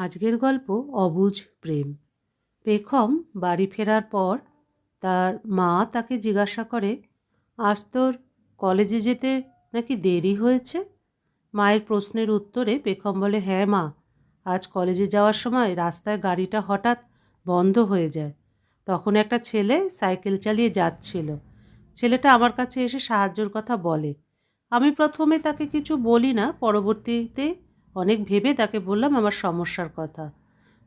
আজকের গল্প অবুঝ প্রেম। পেখম বাড়ি ফেরার পর তার মা তাকে জিজ্ঞাসা করে, আজ তোর কলেজে যেতে নাকি দেরি হয়েছে? মায়ের প্রশ্নের উত্তরে পেখম বলে হ্যাঁ মা, আজ কলেজে যাওয়ার সময় রাস্তায় গাড়িটা হঠাৎ বন্ধ হয়ে যায়। তখন একটা ছেলে সাইকেল চালিয়ে যাচ্ছিল। ছেলেটা আমার কাছে এসে সাহায্যর কথা বলে। আমি প্রথমে তাকে কিছু বলি না, পরবর্তীতে অনেক ভেবে তাকে বললাম আমার সমস্যার কথা।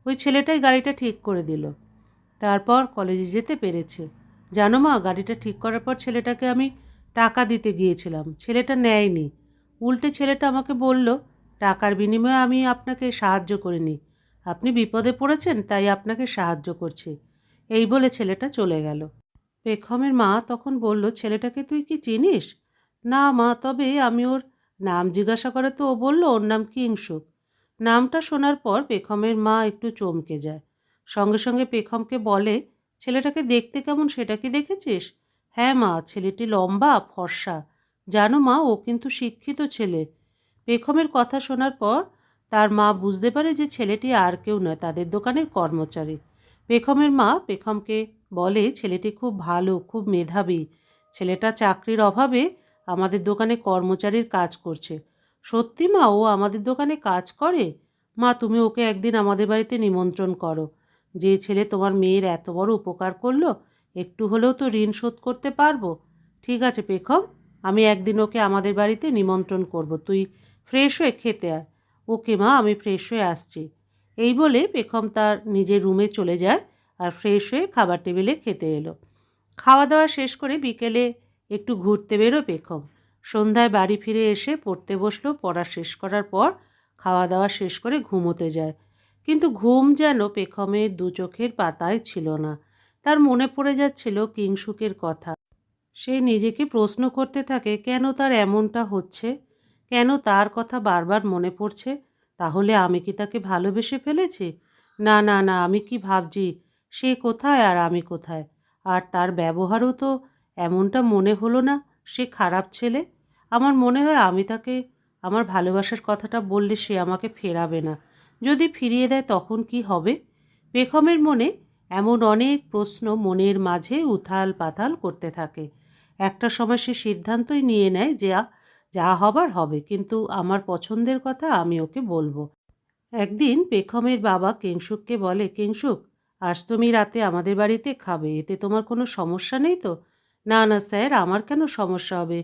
ওই ছেলেটাই গাড়িটা ঠিক করে দিল। তারপর কলেজে যেতে পেরেছে। জানো মা, গাড়িটা ঠিক করার পর ছেলেটাকে আমি টাকা দিতে গিয়েছিলাম। ছেলেটা নেয়নি। উল্টে ছেলেটা আমাকে বলল, টাকার বিনিময়ে আমি আপনাকে সাহায্য করিনি। আপনি বিপদে পড়েছেন, তাই আপনাকে সাহায্য করছি। এই বলে ছেলেটা চলে গেল। পেখমের মা তখন বলল, ছেলেটাকে তুই কি চিনিস? না মা, তবে আমি ওর নাম জিজ্ঞাসা করে তো ও বলল, ওর নাম কিংসুক। নামটা শোনার পর পেখমের মা একটু চমকে যায়। সঙ্গে সঙ্গে পেখমকে বলে, ছেলেটাকে দেখতে কেমন সেটা কি দেখেছিস? হ্যাঁ মা, ছেলেটি লম্বা, ফর্সা। জানো মা, ও কিন্তু শিক্ষিত ছেলে। পেখমের কথা শোনার পর তার মা বুঝতে পারে যে ছেলেটি আর কেউ নয়, তাদের দোকানের কর্মচারী। পেখমের মা পেখমকে বলে, ছেলেটি খুব ভালো, খুব মেধাবী। ছেলেটা চাকরির অভাবে আমাদের দোকানে কর্মচারীর কাজ করছে। সত্যি মা, ও আমাদের দোকানে কাজ করে? মা, তুমি ওকে একদিন আমাদের বাড়িতে নিমন্ত্রণ করো। যে ছেলে তোমার মেয়ের এত বড় উপকার করল, একটু হলেও তো ঋণ শোধ করতে পারব। ঠিক আছে পেখম, আমি একদিন ওকে আমাদের বাড়িতে নিমন্ত্রণ করব। তুই ফ্রেশ হয়ে খেতে আয়। ওকে মা, আমি ফ্রেশ হয়ে আসছি। এই বলে পেখম তার নিজের রুমে চলে যায় আর ফ্রেশ হয়ে খাবার টেবিলে খেতে এলো। খাওয়া দাওয়া শেষ করে বিকেলে একটু ঘুরতে বেরো পেখম সন্ধ্যায় বাড়ি ফিরে এসে পড়তে বসল, পড়া শেষ করার পর খাওয়া দাওয়া শেষ করে ঘুমোতে যায়। কিন্তু ঘুম যেন পেখমের দু চোখের পাতায় ছিল না। তার মনে পড়ে যাচ্ছিল কিংসুকের কথা। সে নিজেকে প্রশ্ন করতে থাকে, কেন তার এমনটা হচ্ছে? কেন তার কথা বারবার মনে পড়ছে? তাহলে আমি কি তাকে ভালোবেসে ফেলেছি? না না না, আমি কি ভাবছি? সে কোথায় আর আমি কোথায়? আর তার ব্যবহারও তো এমনটা মনে হলো না সে খারাপ ছেলে। আমার মনে হয় আমি তাকে, আমার ভালোবাসার কথাটা বললে সে আমাকে ফেরাবে না। যদি ফিরিয়ে দেয় তখন কি হবে? বেগমের মনে এমন অনেক প্রশ্ন মনের মাঝে উথাল পাথাল করতে থাকে। একটা সময় সে সিদ্ধান্তই নিয়ে নেয় যে যা হবার হবে, কিন্তু আমার পছন্দের কথা আমি ওকে বলব। একদিন পেখমের বাবা কেংসুককে বলে কেংসুক আজ তুমি রাতে আমাদের বাড়িতে খাবে, এতে তোমার কোনো সমস্যা নেই তো? না না, স্যার, আমার কেন সমস্যা হবে?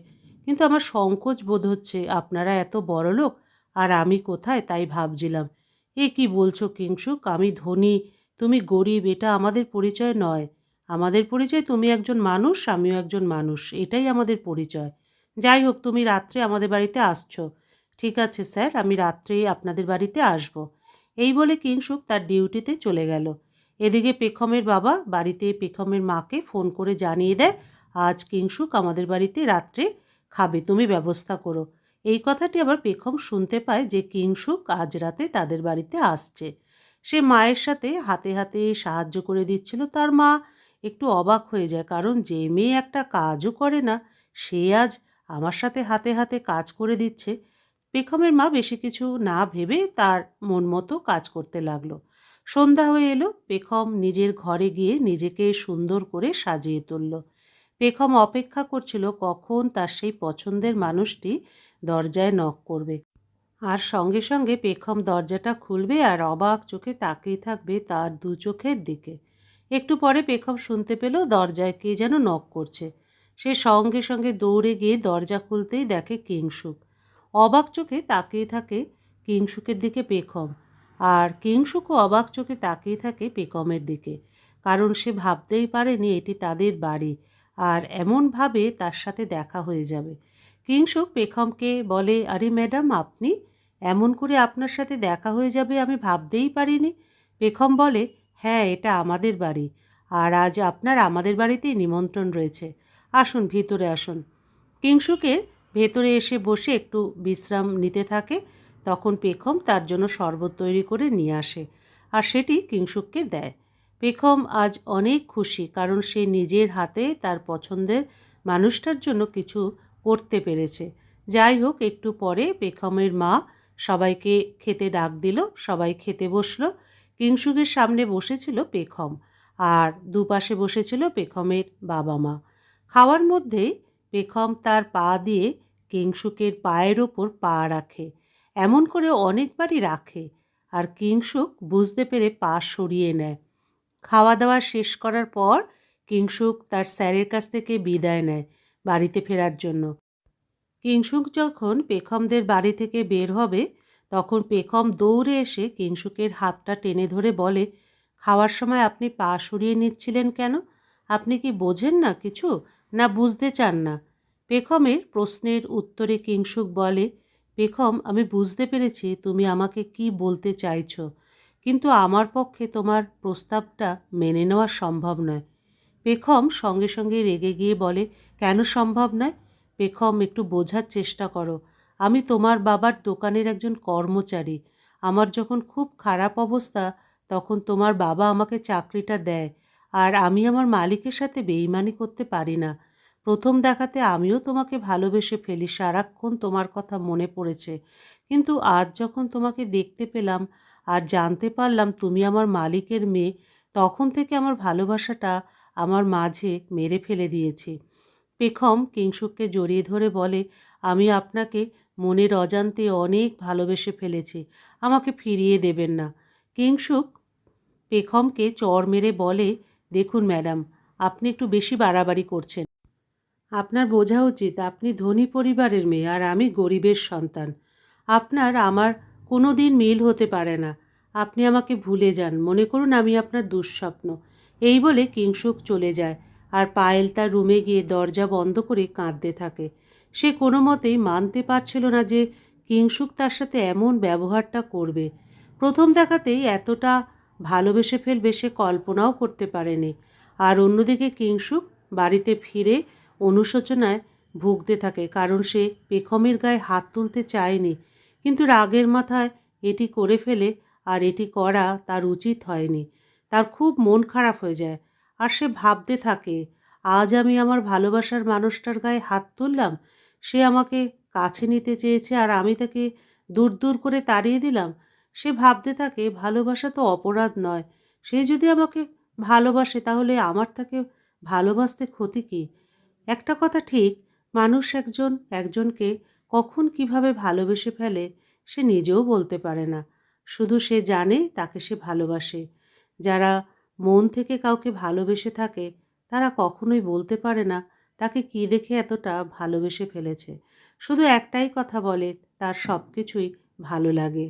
কিন্তু আমার সংকোচ বোধ হচ্ছে, আপনারা এত বড় লোক, আর আমি কোথায় তাই ভাবছিলাম। এ কি বলছো কিংসুক, আমি ধনী, তুমি গরিব, এটা আমাদের পরিচয় নয়। আমাদের পরিচয় তুমি একজন মানুষ, আমিও একজন মানুষ, এটাই আমাদের পরিচয়। যাই হোক, তুমি রাত্রে আমাদের বাড়িতে আসছো। ঠিক আছে, স্যার, আমি রাত্রে আপনাদের বাড়িতে আসব। এই বলে কিংসুক তার ডিউটিতে চলে গেল। এদিকে পেখমের বাবা বাড়িতে পেখমের মাকে ফোন করে জানিয়ে দেয় আজ কিংসুক আমাদের বাড়িতে রাত্রে খাবে, তুমি ব্যবস্থা করো। এই কথাটি আবার পেখম শুনতে পায় যে কিংসুক আজ রাতে তাদের বাড়িতে আসছে। সে মায়ের সাথে হাতে হাতে সাহায্য করে দিচ্ছিল, তার মা একটু অবাক হয়ে যায়, কারণ যে মেয়ে একটা কাজও করে না, সে আজ আমার সাথে হাতে হাতে কাজ করে দিচ্ছে। পেখমের মা বেশি কিছু না ভেবে তার মন মতো কাজ করতে লাগল। সন্ধ্যা হয়ে এলো, পেখম নিজের ঘরে গিয়ে নিজেকে সুন্দর করে সাজিয়ে তুলল। পেখম অপেক্ষা করছিল কখন তার সেই পছন্দের মানুষটি দরজায় নক করবে। আর সঙ্গে সঙ্গে পেখম দরজাটা খুলবে আর অবাক চোখে তাকিয়ে থাকবে তার দু চোখের দিকে। একটু পরে পেখম শুনতে পেল দরজায় কে যেন নক করছে। সে সঙ্গে সঙ্গে দৌড়ে গিয়ে দরজা খুলতেই দেখে কিংসুক অবাক চোখে তাকিয়ে থাকে কিংসুকের দিকে পেখম আর কিংসুকও অবাক চোখে তাকিয়ে থাকে পেকমের দিকে। কারণ সে ভাবতেই পারেনি এটি তাদের বাড়ি। আর এমনভাবে তার সাথে দেখা হয়ে যাবে। কিংসুক পেখমকে বলে, আরে ম্যাডাম, আপনি? এমন করে আপনার সাথে দেখা হয়ে যাবে আমি ভাবতেই পারিনি। পেখম বলে হ্যাঁ এটা আমাদের বাড়ি। আর আজ আপনার আমাদের বাড়িতেই নিমন্ত্রণ রয়েছে। আসুন, ভিতরে আসুন। কিংসুকের ভেতরে এসে বসে একটু বিশ্রাম নিতে থাকে। তখন পেখম তার জন্য শরবত তৈরি করে নিয়ে আসে। আর সেটি কিংসুককে দেয়। পেখম আজ অনেক খুশি কারণ সে নিজের হাতে তার পছন্দের মানুষটার জন্য কিছু করতে পেরেছে। যাই হোক, একটু পরে পেখমের মা সবাইকে খেতে ডাক দিল, সবাই খেতে বসল। কিংসুকের সামনে বসেছিল পেখম আর দুপাশে বসেছিল পেখমের বাবা মা। খাওয়ার মধ্যে পেখম তার পা দিয়ে কিংসুকের পায়ের ওপর পা রাখে, এমন করে অনেকবারই রাখে আর কিংসুক বুঝতে পেরে পা সরিয়ে নেয়। খাওয়া দাওয়া শেষ করার পর কিংসুক তার স্যারের কাছ থেকে বিদায় নেয় বাড়িতে ফেরার জন্য। কিংসুক যখন পেখমদের বাড়ি থেকে বের হবে, তখন পেখম দৌড়ে এসে কিংসুকের হাতটা টেনে ধরে বলে, খাওয়ার সময় আপনি পা সরিয়ে নিচ্ছিলেন কেন? আপনি কি বোঝেন না কিছু? না বুঝতে চান না? পেখমের প্রশ্নের উত্তরে কিংসুক বলে, পেখম, আমি বুঝতে পেরেছি তুমি আমাকে কি বলতে চাইছো। কিন্তু আমার পক্ষে তোমার প্রস্তাবটা মেনে নেওয়া সম্ভব নয়। পেখম সঙ্গে সঙ্গে রেগে গিয়ে বলে, কেন সম্ভব নয়? পেখম, একটু বোঝার চেষ্টা করো। আমি তোমার বাবার দোকানের একজন কর্মচারী। আমার যখন খুব খারাপ অবস্থা, তখন তোমার বাবা আমাকে চাকরিটা দেয়। আর আমি আমার মালিকের সাথে বেইমানি করতে পারি না। প্রথম দেখাতে আমিও তোমাকে ভালোবেসে ফেলি, সারাক্ষণ তোমার কথা মনে পড়েছে। কিন্তু আজ যখন তোমাকে দেখতে পেলাম আর জানতে পারলাম তুমি আমার মালিকের মেয়ে, তখন থেকে আমার ভালোবাসাটা আমার মাঝে মেরে ফেলে দিয়েছে। পেখম কিংসুককে জড়িয়ে ধরে বলে, আমি আপনাকে মনের অজান্তে অনেক ভালোবেসে ফেলেছি, আমাকে ফিরিয়ে দেবেন না। কিংসুক পেখমকে চর মেরে বলে, দেখুন ম্যাডাম, আপনি একটু বেশি বাড়াবাড়ি করছেন। আপনার বোঝা উচিত, আপনি ধনী পরিবারের মেয়ে আর আমি গরিবের সন্তান। আপনার, আমার কোনো দিন মিল হতে পারে না। আপনি আমাকে ভুলে যান। মনে করুন আমি আপনার দুঃস্বপ্ন। এই বলে কিংসুক চলে যায় আর পায়েল তার রুমে গিয়ে দরজা বন্ধ করে কাঁদতে থাকে। সে কোনো মতেই মানতে পারছিল না যে কিংসুক তার সাথে এমন ব্যবহারটা করবে। প্রথম দেখাতেই এতটা ভালোবেসে ফেলবে সে কল্পনাও করতে পারেনি। আর অন্যদিকে কিংসুক বাড়িতে ফিরে অনুশোচনায় ভুগতে থাকে কারণ সে পেখমের গায়ে হাত তুলতে চায়নি। কিন্তু রাগের মাথায় এটি করে ফেলে আর এটি করা তার উচিত হয়নি। তার খুব মন খারাপ হয়ে যায় আর সে ভাবতে থাকে, আজ আমি আমার ভালোবাসার মানুষটার গায়ে হাত তুললাম, সে আমাকে কাছে নিতে চেয়েছে আর আমি তাকে দূর দূর করে তাড়িয়ে দিলাম। সে ভাবতে থাকে, ভালোবাসা তো অপরাধ নয়, সে যদি আমাকে ভালোবাসে তাহলে আমার তাকে ভালোবাসতে ক্ষতি কী? একটা কথা ঠিক, মানুষ একজন একজনকে কখন কীভাবে ভালোবেসে ফেলে সে নিজেও বলতে পারে না। শুধু সে জানে, তাকে সে ভালোবাসে। যারা মন থেকে কাউকে ভালোবেসে থাকে, তারা কখনোই বলতে পারে না তাকে কী দেখে এতটা ভালোবেসে ফেলেছে। শুধু একটাই কথা বলে, তার সব কিছুই ভালো লাগে।